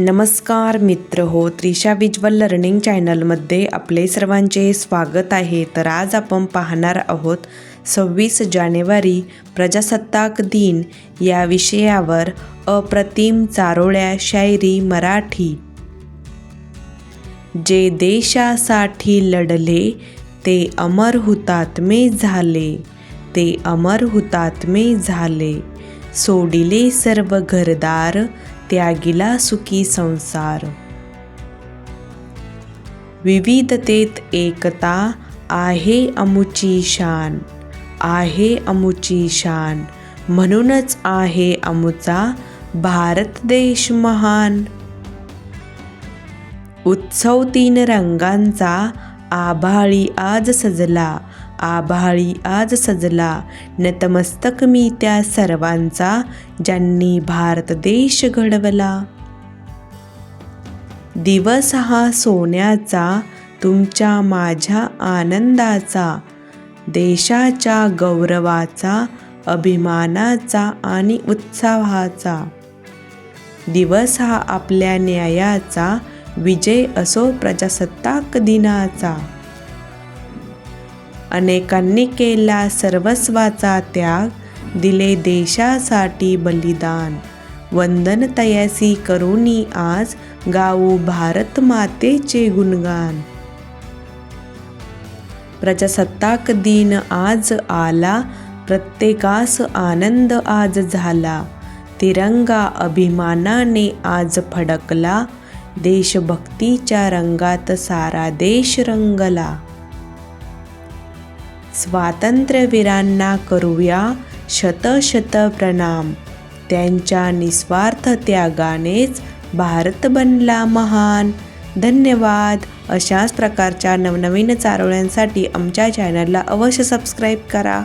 नमस्कार मित्र हो त्रिशा विज्वल लर्निंग चॅनलमध्ये आपले सर्वांचे स्वागत आहे. तर आज आपण पाहणार आहोत सव्वीस जानेवारी प्रजासत्ताक दिन या विषयावर अप्रतिम चारोळ्या शायरी मराठी. जे देशासाठी लढले ते अमर हुतात्मे झाले ते अमर हुतात्मे झाले. सोडिले सर्व घरदार त्यागिला सुखी संसार. विविधतेत एकता आहे अमुची शान आहे अमुची शान. म्हणूनच आहे अमुचा भारत देश महान. उत्सव तीन रंगांचा आभाळी आज सजला. आभाळी आज सजला. नतमस्तक मी त्या सर्वांचा ज्यांनी भारत देश घडवला. दिवस हा सोन्याचा तुमच्या माझ्या आनंदाचा. देशाच्या गौरवाचा अभिमानाचा आणि उत्साहाचा. दिवस हा आपल्या न्यायाचा विजय असो प्रजासत्ताक दिनाचा. अनेकांनी केला सर्वस्वाचा त्याग दिले देशासाठी बलिदान. वंदन तयासी करुणी आज गाऊ भारत मातेचे गुणगान. प्रजासत्ताक दिन आज आला प्रत्येकास आनंद आज झाला. तिरंगा अभिमानाने आज फडकला देशभक्तीच्या रंगात सारा देश रंगला. स्वातंत्र्यवीरांना करूया शतशत प्रणाम. त्यांच्या निस्वार्थ त्यागानेच भारत बनला महान. धन्यवाद. अशाच प्रकारच्या नवनवीन चारोळ्यांसाठी आमच्या चॅनलला अवश्य सबस्क्राईब करा.